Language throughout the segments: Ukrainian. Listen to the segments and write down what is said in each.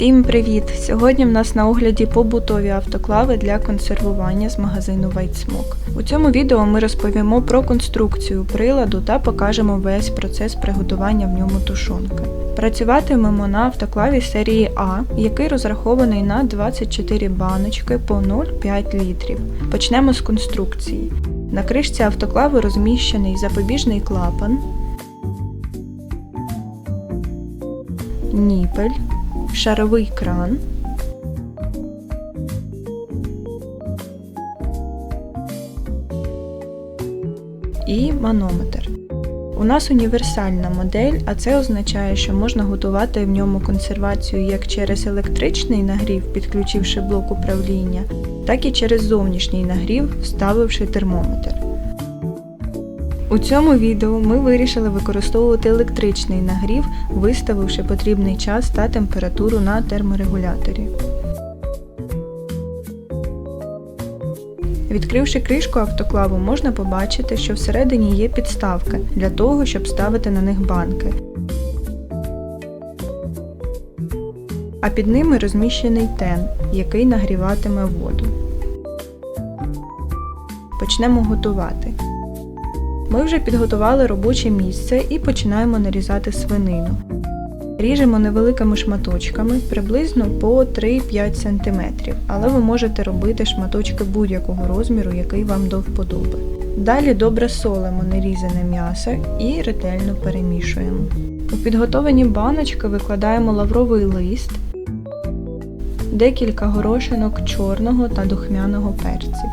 Всім привіт! Сьогодні в нас на огляді побутові автоклави для консервування з магазину White Smoke. У цьому відео ми розповімо про конструкцію приладу та покажемо весь процес приготування в ньому тушонки. Працюватимемо на автоклаві серії А, який розрахований на 24 баночки по 0,5 літрів. Почнемо з конструкції. На кришці автоклаву розміщений запобіжний клапан, ніпель, шаровий кран, і манометр. У нас універсальна модель, а це означає, що можна готувати в ньому консервацію як через електричний нагрів, підключивши блок управління, так і через зовнішній нагрів, вставивши термометр. У цьому відео ми вирішили використовувати електричний нагрів, виставивши потрібний час та температуру на терморегуляторі. Відкривши кришку автоклаву, можна побачити, що всередині є підставки для того, щоб ставити на них банки. А під ними розміщений тен, який нагріватиме воду. Почнемо готувати. Ми вже підготували робоче місце і починаємо нарізати свинину. Ріжемо невеликими шматочками, приблизно по 3-5 см, але ви можете робити шматочки будь-якого розміру, який вам до вподоби. Далі добре солимо нарізане м'ясо і ретельно перемішуємо. У підготовлені баночки викладаємо лавровий лист, декілька горошинок чорного та духмяного перців.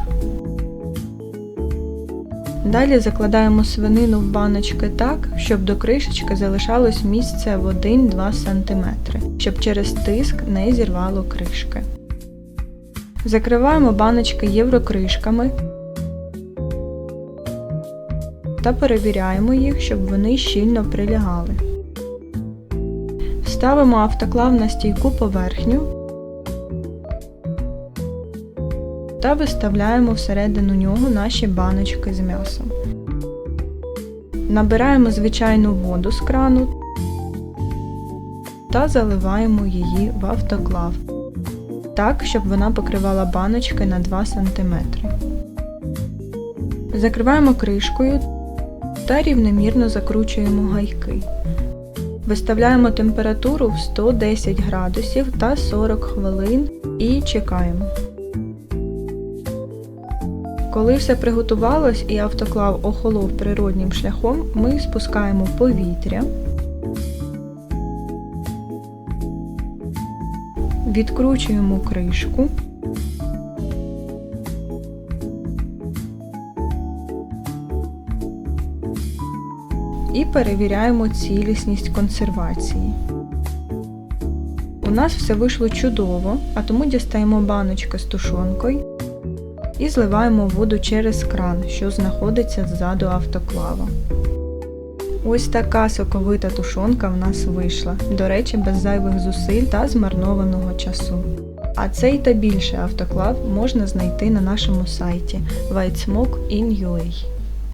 Далі закладаємо свинину в баночки так, щоб до кришечки залишалось місце в 1-2 см, щоб через тиск не зірвало кришки. Закриваємо баночки єврокришками та перевіряємо їх, щоб вони щільно прилягали. Ставимо автоклав на стійку поверхню та виставляємо всередину нього наші баночки з м'ясом. Набираємо звичайну воду з крану та заливаємо її в автоклав, так, щоб вона покривала баночки на 2 см. Закриваємо кришкою та рівномірно закручуємо гайки. Виставляємо температуру в 110 градусів та 40 хвилин і чекаємо. Коли все приготувалось і автоклав охолов природнім шляхом, ми спускаємо повітря, відкручуємо кришку, і перевіряємо цілісність консервації. У нас все вийшло чудово, а тому дістаємо баночки з тушонкою і зливаємо воду через кран, що знаходиться ззаду автоклава. Ось така соковита тушонка в нас вийшла, до речі, без зайвих зусиль та змарнованого часу. А цей та більше автоклав можна знайти на нашому сайті whitesmoke.in.ua